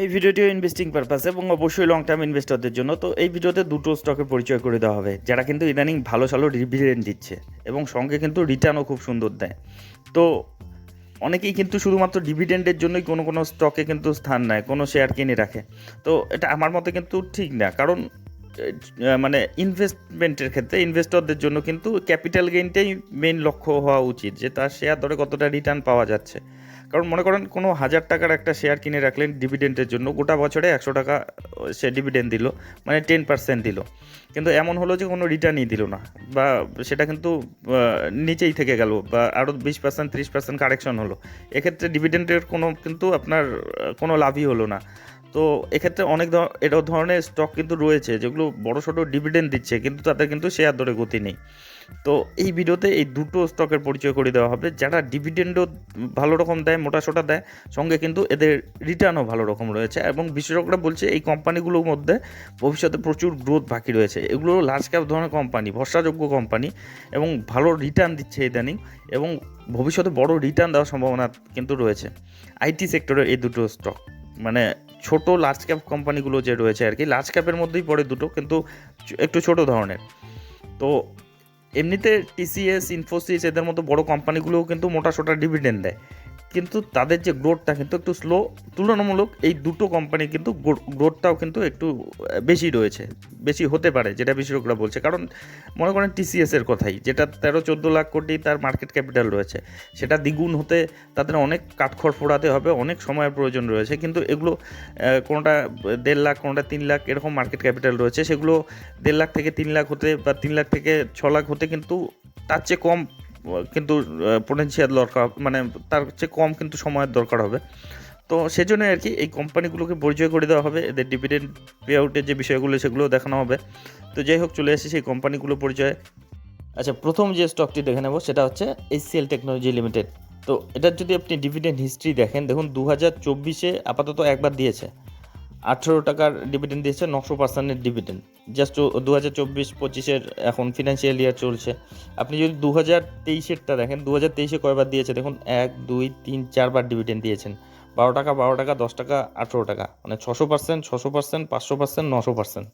এই ভিডিওটিও investing purpose এবং অবশ্যই লং টার্ম ইনভেস্টরদের জন্য। তো এই ভিডিওতে দুটো স্টকের পরিচয় করে দেওয়া হবে, যারা কিন্তু ইদানিং ভালো ভালো ডিভিডেন্ড দিচ্ছে এবং সঙ্গে কিন্তু রিটার্নও খুব সুন্দর দেয়। তো অনেকেই কিন্তু শুধুমাত্র ডিভিডেন্ডের জন্যই কোনো কোনো স্টকে কিন্তু স্থান নেয়, কোনো শেয়ার কিনে রাখে। তো এটা আমার মতে কিন্তু ঠিক না, কারণ মানে ইনভেস্টমেন্টের ক্ষেত্রে ইনভেস্টরদের জন্য কিন্তু ক্যাপিটাল গেইনটাই মেইন লক্ষ্য হওয়া উচিত, যে তার শেয়ার ধরে কতটা রিটার্ন পাওয়া যাচ্ছে। কারণ মনে করেন কোনো হাজার টাকার একটা শেয়ার কিনে রাখলেন ডিভিডেন্টের জন্য, গোটা বছরে একশো টাকা সে ডিভিডেন্ড দিল মানে টেন পার্সেন্ট দিল। কিন্তু এমন হলো যে কোনো রিটার্নই দিল না, বা সেটা কিন্তু নিচেই থেকে গেল, বা আরও বিশ পার্সেন্ট ত্রিশ পার্সেন্ট কারেকশন হলো। এক্ষেত্রে ডিভিডেন্টের কোনো কিন্তু আপনার কোনো লাভই হলো না। তো এক্ষেত্রে অনেক ধর এরকম ধরনের স্টক কিন্তু রয়েছে, যেগুলো বড় সড়ো ডিভিডেন্ড দিচ্ছে, কিন্তু তাদের কিন্তু শেয়ার দরে গতি নেই। তো এই ভিডিওতে এই দুটো স্টকের পরিচয় করে দেওয়া হবে। যারা ডিভিডেন্ডও ভালো রকম দেয় মোটা সোটা দেয়, সঙ্গে কিন্তু এদের রিটার্নও ভালো রকম রয়েছে এবং বিশেষজ্ঞরা বলছে এই কোম্পানিগুলোর মধ্যে ভবিষ্যতে প্রচুর গ্রোথ বাকি রয়েছে। এগুলো লার্জ ক্যাপ ধরনের কোম্পানি ভরসাযোগ্য কোম্পানি এবং ভালো রিটার্ন দিচ্ছে ইদানিং এবং ভবিষ্যতে বড় রিটার্ন দেওয়ার সম্ভাবনা কিন্তু রয়েছে। আইটি সেক্টরের এই দুটো স্টক মানে ছোট লার্জ ক্যাপ কোম্পানিগুলো যে রয়েছে আর কি লার্জ ক্যাপের মধ্যেই পড়ে দুটো, কিন্তু একটু ছোট ধরনের। তো এমনিতে টিসিএস ইনফোসিস এদের মতো বড় কোম্পানিগুলোও কিন্তু মোটা সোটা ডিভিডেন্ড দেয়। কিন্তু তাদের যে গ্রোথটা কিন্তু একটু স্লো তুলনামূলক এই দুটো কোম্পানি কিন্তু গ্রোথটাও কিন্তু একটু বেশি রয়েছে, বেশি হতে পারে, যেটা বিশেষজ্ঞরা বলছে। কারণ মনে করেন টিসিএস এর কথাই, যেটা তেরো, চোদ্দ লাখ কোটি তার মার্কেট ক্যাপিটাল রয়েছে, সেটা দ্বিগুণ হতে তাদের অনেক কাঠখড় ফোড়াতে হবে, অনেক সময়ের প্রয়োজন রয়েছে, কিন্তু এগুলো কোনোটা দেড় লাখ, কোনোটা তিন লাখ এরকম মার্কেট ক্যাপিটাল রয়েছে, সেগুলো দেড় লাখ থেকে তিন লাখ হতে বা তিন লাখ থেকে ছ লাখ হতে কিন্তু তার চেয়ে কম কিন্তু পোটেন্সিয়াল দরকার মানে তার চেয়ে কম কিন্তু সময়ের দরকার হবে। তো সেজন্য আর কি এই কোম্পানিগুলোকে পরিচয় করে দেওয়া হবে, এদের ডিভিডেন্ড পে আউটের যে বিষয়গুলো সেগুলো দেখানো হবে। তো যাই হোক, চলে আসি সেই কোম্পানিগুলো পরিচয়। আচ্ছা প্রথম যে স্টকটি দেখে নেব, সেটা হচ্ছে এসসিএল টেকনোলজি লিমিটেড তো এটার যদি আপনি ডিভিডেন্ড হিস্ট্রি দেখেন, দেখুন দু হাজার চব্বিশে আপাতত একবার দিয়েছে। আঠেরো টাকার ডিভিডেন্ড দিয়েছে, নশো পার্সেন্টের ডিভিডেন্ড জাস্ট দু হাজার চব্বিশ পঁচিশের এখন ফিনান্সিয়াল ইয়ার চলছে। আপনি যদি দু হাজার তেইশেরটা দেখেন দু হাজার তেইশে কয়বার দিয়েছে? দেখুন, এক, দুই, তিন, চারবার ডিভিডেন্ড দিয়েছেন। বারো টাকা বারো টাকা, দশ টাকা, আঠেরো টাকা। মানে ছশো পার্সেন্ট ছশো পার্সেন্ট পাঁচশো পার্সেন্ট নশো পার্সেন্ট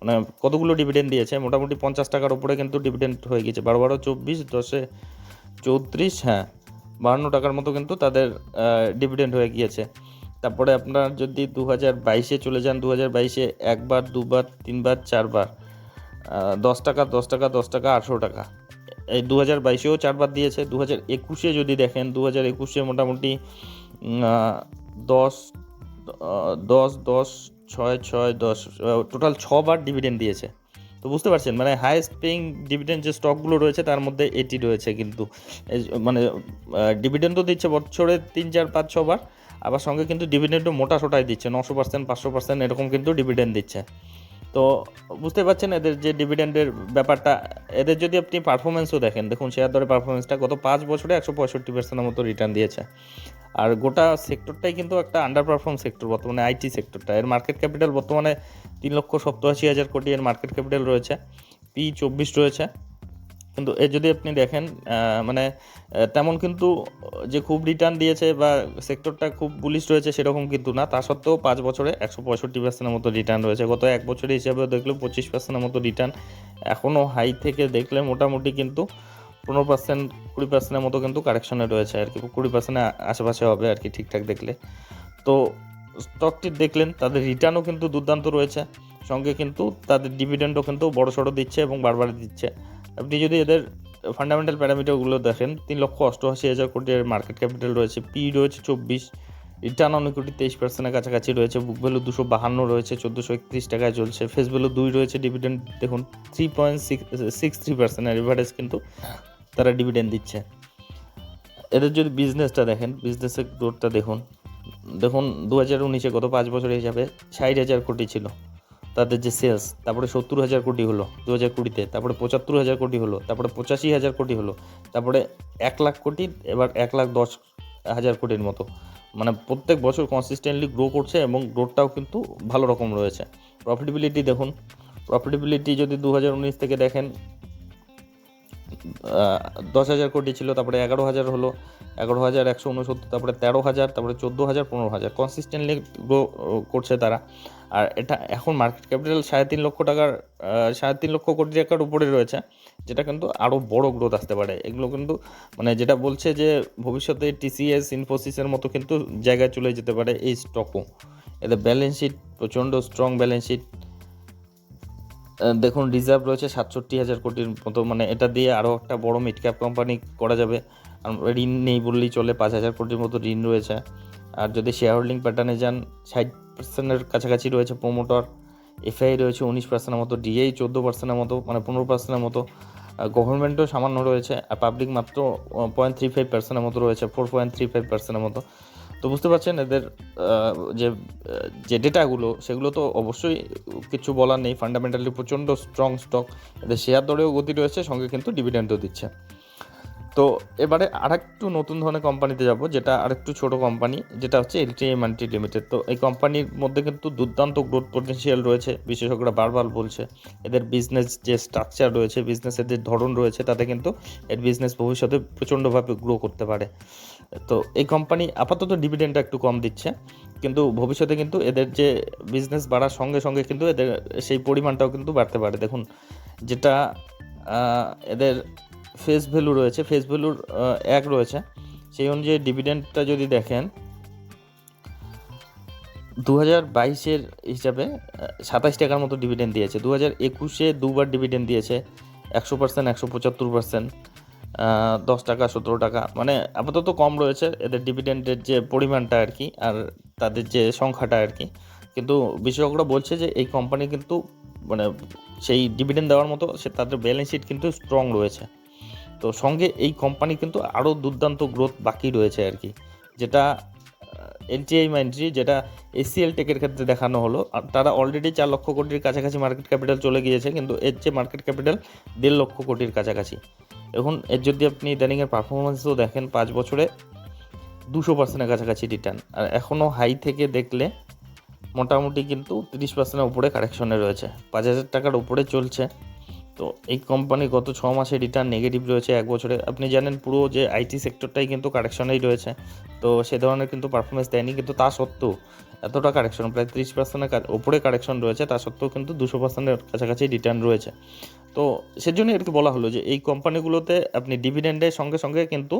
মানে কতগুলো ডিভিডেন্ড দিয়েছে? মোটামুটি পঞ্চাশ টাকার উপরে কিন্তু ডিভিডেন্ড হয়ে গেছে। বারো বারো, চব্বিশ, দশে চৌত্রিশ হ্যাঁ। বাহান্ন টাকার মতো কিন্তু তাদের ডিভিডেন্ড হয়ে গিয়েছে। তারপরে আপনার যদি দু হাজার বাইশে চলে যান দু হাজার বাইশে একবার, দুবার, তিনবার, চারবার দশ টাকা দশ টাকা দশ টাকা, আঠেরো টাকা। এই দু হাজার বাইশেও চারবার দিয়েছে দু হাজার একুশে যদি দেখেন দু হাজার একুশে মোটামুটি দশ দশ দশ, ছয় ছয়, দশ টোটাল ছবার ডিভিডেন্ড দিয়েছে। তো বুঝতে পারছেন? মানে হাইয়েস্ট পেইং ডিভিডেন্ড যে স্টকগুলো রয়েছে, তার মধ্যে এটি রয়েছে কিন্তু। মানে ডিভিডেন্ডও দিচ্ছে বছরে তিন, চার, পাঁচ, ছবার। আবার সঙ্গে কিন্তু ডিভিডেন্ডও মোটা সোটাই দিচ্ছে, নশো পার্সেন্ট পাঁচশো পার্সেন্ট এরকম কিন্তু ডিভিডেন্ড দিচ্ছে। তো বুঝতে পারছেন এদের যে ডিভিডেন্ডের ব্যাপারটা, এদের যদি আপনি পারফরমেন্সও দেখেন, দেখুন শেয়ার দরের পারফরমেন্সটা গত পাঁচ বছরে একশো পঁয়ষট্টি পার্সেন্টের মতো রিটার্ন দিয়েছে। আর গোটা সেক্টরটাই কিন্তু একটা আন্ডার পারফর্ম সেক্টর বর্তমানে আইটি সেক্টরটা এর মার্কেট ক্যাপিটাল বর্তমানে তিন লক্ষ সপ্তাশি হাজার কোটি এর মার্কেট ক্যাপিটাল রয়েছে। পি চব্বিশ রয়েছে। কিন্তু এ যদি আপনি দেখেন মানে তেমন কিন্তু যে খুব রিটার্ন দিয়েছে বা সেক্টরটা খুব বুলিশ রয়েছে সেরকম কিন্তু না। তা সত্ত্বেও পাঁচ বছরে একশো পঁয়ষট্টি পার্সেন্টের মতো রিটার্ন রয়েছে। গত এক বছরের হিসাবে দেখলে পঁচিশ পার্সেন্টের মতো রিটার্ন এখনও হাই থেকে দেখলে মোটামুটি কিন্তু পনেরো পার্সেন্ট কুড়ি পার্সেন্টের মতো কিন্তু কারেকশনে রয়েছে আর কি। কুড়ি পার্সেন্টের আশেপাশে হবে আর কি ঠিকঠাক দেখলে। তো স্টকটি দেখলেন, তাদের রিটার্নও কিন্তু দুর্দান্ত রয়েছে। সঙ্গে কিন্তু তাদের ডিভিডেন্ডও কিন্তু বড় সড়ো দিচ্ছে এবং বারবার দিচ্ছে। আপনি যদি এদের ফান্ডামেন্টাল প্যারামিটারগুলো দেখেন, তিন লক্ষ অষ্টআশি হাজার কোটির মার্কেট ক্যাপিটাল রয়েছে পি রয়েছে চব্বিশ রিটার্ন অন ইকুইটি তেইশ পার্সেন্টের কাছাকাছি রয়েছে বুক ভ্যালু দুশো বাহান্ন রয়েছে, চোদ্দোশো একত্রিশ টাকায় চলছে ফেস ভ্যালু দুই রয়েছে ডিভিডেন্ড দেখুন three point six six three পার্সেন্টের এভারেজ কিন্তু তারা ডিভিডেন্ড দিচ্ছে। এদের যদি বিজনেসটা দেখেন বিজনেসের গ্রোথটা দেখুন দেখুন দু হাজার উনিশে গত পাঁচ বছরের হিসাবে ষাট হাজার কোটি ছিল। তাদের যে সেলস তারপরে সত্তর হাজার কোটি হলো দু হাজার কুড়িতে, তারপরে পঁচাত্তর হাজার কোটি হলো, তারপরে পঁচাশি হাজার কোটি হলো, তারপরে এক লাখ কোটি, এবার এক লাখ দশ হাজার কোটির মতো। মানে প্রত্যেক বছর কনসিস্টেন্টলি গ্রো করছে এবং গ্রোথটাও কিন্তু ভালো রকম রয়েছে। প্রফিটেবিলিটি দেখুন প্রফিটেবিলিটি যদি দু হাজার উনিশ থেকে দেখেন দশ হাজার কোটি ছিল, তারপরে এগারো হাজার হলো, এগারো হাজার একশো উনসত্তর, তারপরে তেরো হাজার, তারপরে চোদ্দ হাজার, পনেরো হাজার। কনসিস্টেন্টলি গ্রো করছে তারা। আর এটা এখন মার্কেট ক্যাপিটাল সাড়ে তিন লক্ষ টাকার সাড়ে তিন লক্ষ কোটি টাকার উপরে রয়েছে, যেটা কিন্তু আরও বড় গ্রোথ আসতে পারে। এগুলো কিন্তু মানে যেটা বলছে যে ভবিষ্যতে টিসিএস ইনফোসিসের মতো কিন্তু জায়গায় চলে যেতে পারে এই স্টকও এদের ব্যালেন্স শিট প্রচণ্ড স্ট্রং ব্যালেন্স শিট দেখুন রিজার্ভ রয়েছে সাতষট্টি হাজার কোটির মতো। মানে এটা দিয়ে আরও একটা বড় মিড ক্যাপ কোম্পানি করা যাবে। ঋণ নেই বললেই চলে, পাঁচ হাজার কোটির মতো ঋণ রয়েছে। আর যদি শেয়ার হোল্ডিং প্যাটার্নে যান, ষাট পার্সেন্টের কাছাকাছি রয়েছে প্রোমোটর এফআই রয়েছে উনিশ পার্সেন্টের মতো ডিআই চোদ্দ পার্সেন্টের মতো মানে পনেরো পার্সেন্টের মতো। গভর্নমেন্টও সামান্য রয়েছে। আর পাবলিক মাত্র পয়েন্ট থ্রি ফাইভ পার্সেন্টের মতো রয়েছে ফোর পয়েন্ট থ্রি ফাইভ পার্সেন্টের মতো। তো বুঝতে পারছেন, এদের যে যে ডেটাগুলো, সেগুলো তো অবশ্যই কিছু বলার নেই। ফান্ডামেন্টালি প্রচণ্ড স্ট্রং স্টক এদের শেয়ার দরেও গতি রয়েছে, সঙ্গে কিন্তু ডিভিডেন্ডও দিচ্ছে। তো এবারে আরেকটু নতুন ধরনের কোম্পানিতে যাব, যেটা আরেকটু ছোটো কোম্পানি, যেটা হচ্ছে এলটিএ মাল্টি লিমিটেড তো এই কোম্পানির মধ্যে কিন্তু দুর্দান্ত গ্রোথ পটেনশিয়াল রয়েছে, বিশেষজ্ঞরা বারবার বলছে। এদের বিজনেস যে স্ট্রাকচার রয়েছে বিজনেসের যে ধরন রয়েছে, তাতে কিন্তু এর বিজনেস ভবিষ্যতে প্রচণ্ডভাবে গ্রো করতে পারে। তো এই কোম্পানি আপাতত ডিভিডেন্ডটা একটু কম দিচ্ছে, কিন্তু ভবিষ্যতে কিন্তু এদের যে বিজনেস বাড়ার সঙ্গে সঙ্গে কিন্তু এদের সেই পরিমাণটাও কিন্তু বাড়তে পারে। দেখুন, যেটা এদের ফেস ভ্যালু রয়েছে ফেস ভ্যালুর এক রয়েছে। সেই অনুযায়ী ডিভিডেন্ডটা যদি দেখেন দু হাজার বাইশের হিসাবে সাতাশ টাকার মতো ডিভিডেন্ড দিয়েছে। দু হাজার একুশে দুবার ডিভিডেন্ড দিয়েছে, একশো পার্সেন্ট একশো পঁচাত্তর পার্সেন্ট দশ টাকা, সতেরো টাকা। মানে আপাতত কম রয়েছে এদের ডিভিডেন্ডের যে পরিমাণটা আর কি, আর তাদের যে সংখ্যাটা আর কি। কিন্তু বিশেষজ্ঞরা বলছে যে এই কোম্পানি কিন্তু মানে সেই ডিভিডেন্ড দেওয়ার মতো সে তাদের ব্যালেন্স শিট কিন্তু স্ট্রং রয়েছে। তো সঙ্গে এই কোম্পানি কিন্তু আরও দুর্দান্ত গ্রোথ বাকি রয়েছে আর কি। যেটা এলটিআই মাইন্ট্রি যেটা এসিএল টেকের ক্ষেত্রে দেখানো হলো, আর তারা অলরেডি চার লক্ষ কোটির কাছাকাছি মার্কেট ক্যাপিটাল চলে গিয়েছে, কিন্তু এর যে মার্কেট ক্যাপিটাল দেড় লক্ষ কোটির কাছাকাছি। এখন এর যদি আপনি ইদানিংয়ের পারফরমেন্সও দেখেন, পাঁচ বছরে দুশো পার্সেন্টের কাছাকাছি রিটার্ন আর এখনও হাই থেকে দেখলে মোটামুটি কিন্তু তিরিশ পার্সেন্টের উপরে কারেকশনে রয়েছে। পাঁচ হাজার টাকার উপরে চলছে। তো এই কোম্পানি গত ছ মাসে রিটার্ন নেগেটিভ রয়েছে এক বছরে। আপনি জানেন পুরো যে আইটি সেক্টরটাই কিন্তু কারেকশনেই রয়েছে। তো সে ধরনের কিন্তু পারফরমেন্স দেয়নি, কিন্তু তা সত্ত্বেও এতটা কারেকশন প্রায় তিরিশ পার্সেন্টের ওপরে কারেকশন রয়েছে, তা সত্ত্বেও কিন্তু দুশো পার্সেন্টের কাছাকাছি রিটার্ন রয়েছে। তো সেজন্য আর কি বলা হলো যে এই কোম্পানিগুলোতে আপনি ডিভিডেন্ডের সঙ্গে সঙ্গে কিন্তু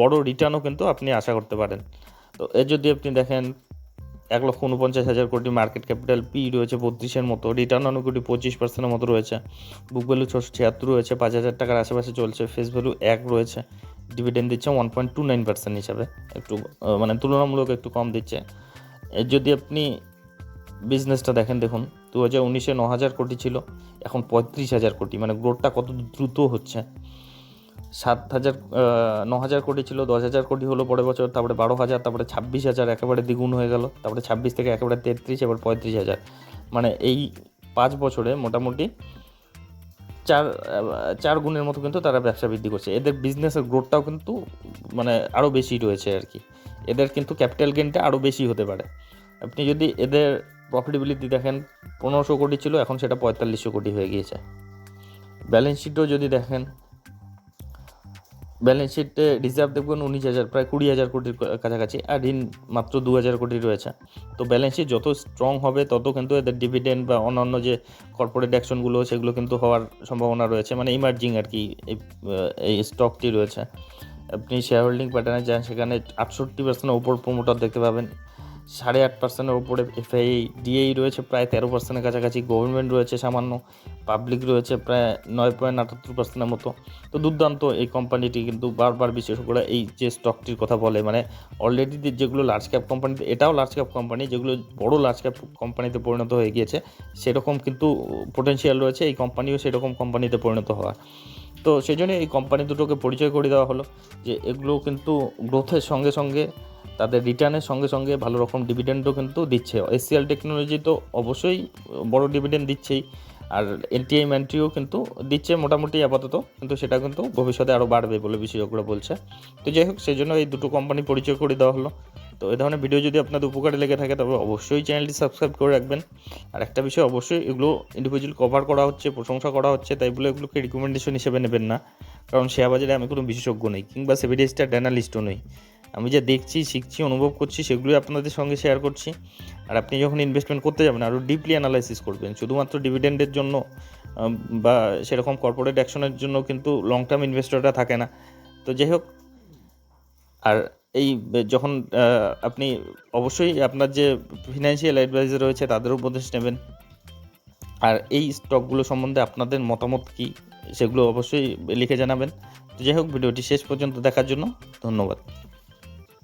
বড় রিটার্নও কিন্তু আপনি আশা করতে পারেন। তো এর যদি আপনি দেখেন এক লক্ষ উনপঞ্চাশ হাজার কোটি মার্কেট ক্যাপিটাল পি রয়েছে বত্রিশের মতো। রিটার্ন অন কোটি পঁচিশ পার্সেন্টের মতো রয়েছে। বুক ভ্যালু ছশো ছিয়াত্তর রয়েছে। পাঁচ হাজার টাকার আশেপাশে চলছে। ফেস ভ্যালু এক রয়েছে। ডিভিডেন্ড দিচ্ছে one point two nine percent হিসাবে। একটু মানে তুলনামূলক একটু কম দিচ্ছে। যদি আপনি বিজনেসটা দেখেন, দেখুন দু হাজার উনিশে ন হাজার কোটি ছিল। এখন পঁয়ত্রিশ হাজার কোটি। মানে গ্রোথটা কত দ্রুত হচ্ছে। সাত হাজার ন হাজার কোটি ছিল, দশ হাজার কোটি হলো পরের বছর, তারপরে বারো হাজার, তারপরে ছাব্বিশ হাজার একেবারে দ্বিগুণ হয়ে গেল, তারপরে ছাব্বিশ থেকে একেবারে তেত্রিশ, এবার পঁয়ত্রিশ হাজার। মানে এই পাঁচ বছরে মোটামুটি চার চার গুণের মতো কিন্তু তারা ব্যবসা বৃদ্ধি করছে। এদের বিজনেসের গ্রোথটাও কিন্তু মানে আরও বেশি রয়েছে আর কি। এদের কিন্তু ক্যাপিটাল গেনটা আরও বেশি হতে পারে। আপনি যদি এদের প্রফিটেবিলিটি দেখেন, পনেরোশো কোটি ছিল, এখন সেটা পঁয়তাল্লিশশো কোটি হয়ে গিয়েছে। ব্যালেন্স শিটও যদি দেখেন ব্যালেন্স শিটে রিজার্ভ দেখবেন উনিশ হাজার, প্রায় কুড়ি হাজার কোটির কাছাকাছি আর ঋণ মাত্র দু হাজার কোটি রয়েছে। তো ব্যালেন্স শিট যত স্ট্রং হবে, তত কিন্তু এদের ডিভিডেন্ড বা অন্যান্য যে কর্পোরেট অ্যাকশনগুলো সেগুলো কিন্তু হওয়ার সম্ভাবনা রয়েছে। মানে ইমার্জিং আর কি, এই স্টকটি রয়েছে। আপনি শেয়ার হোল্ডিং প্যাটার্নে যান, সেখানে আটষট্টি পার্সেন্ট ওপর প্রমোটার দেখতে পাবেন। সাড়ে আট পার্সেন্টের ওপরে এফআই ডিএই রয়েছে, প্রায় তেরো পার্সেন্টের কাছাকাছি গভর্নমেন্ট রয়েছে সামান্য পাবলিক রয়েছে প্রায় নয় পয়েন্ট আটাত্তর পার্সেন্টের মতো। তো দুর্দান্ত এই কোম্পানিটি কিন্তু বারবার বিশেষজ্ঞরা এই যে স্টকটির কথা বলে মানে অলরেডি যেগুলো লার্জ ক্যাপ কোম্পানিতে এটাও লার্জ ক্যাপ কোম্পানি যেগুলো বড় লার্জ ক্যাপ কোম্পানিতে পরিণত হয়ে গিয়েছে, সেরকম কিন্তু পোটেনশিয়াল রয়েছে, এই কোম্পানিও সেরকম কোম্পানিতে পরিণত হওয়ার। তো সেই জন্য এই কোম্পানি দুটোকে পরিচয় করে দেওয়া হলো, যে এগুলো কিন্তু গ্রোথের সঙ্গে সঙ্গে তাদের রিটার্নের সঙ্গে সঙ্গে ভালো রকম ডিভিডেন্ডও কিন্তু দিচ্ছে। এসিএল টেকনোলজি তো অবশ্যই বড় ডিভিডেন্ড দিচ্ছেই। আর এলটিআই ম্যান্ট্রিও কিন্তু দিচ্ছে মোটামুটি আপাতত, কিন্তু সেটা কিন্তু ভবিষ্যতে আরও বাড়বে বলে বিশেষজ্ঞরা বলছে। তো যাই হোক সেই জন্য এই দুটো কোম্পানি পরিচয় করে দেওয়া হলো। তো এই ধরনের ভিডিও যদি আপনাদের উপকারে লেগে থাকে, তবে অবশ্যই চ্যানেলটি সাবস্ক্রাইব করে রাখবেন। আর একটা বিষয় অবশ্যই, এগুলো ইন্ডিভিজুয়াল কভার করা হচ্ছে, প্রশংসা করা হচ্ছে, তাই বলে এগুলোকে রিকমেন্ডেশন হিসেবে নেবেন না। কারণ শেয়ার বাজারে আমি কোনো বিশেষজ্ঞ নই, কিংবা সেভিডি স্টার অ্যানালিস্টও নই। আমি যা দেখছি, শিখছি, অনুভব করছি, সেগুলোই আপনাদের সঙ্গে শেয়ার করছি। আর আপনি যখন ইনভেস্টমেন্ট করতে যাবেন আরও ডিপলি অ্যানালাইসিস করবেন। শুধুমাত্র ডিভিডেন্ডের জন্য বা সেরকম কর্পোরেট অ্যাকশনের জন্য কিন্তু লং টার্ম ইনভেস্টররা থাকে না। তো যাই হোক, আর এই যখন আপনি অবশ্যই আপনার যে ফিনান্সিয়াল অ্যাডভাইজার রয়েছে, তাদের উপদেশ নেবেন। আর এই স্টকগুলো সম্বন্ধে আপনাদের মতামত কী, সেগুলো অবশ্যই লিখে জানাবেন। তো যাই হোক, ভিডিওটি শেষ পর্যন্ত দেখার জন্য ধন্যবাদ।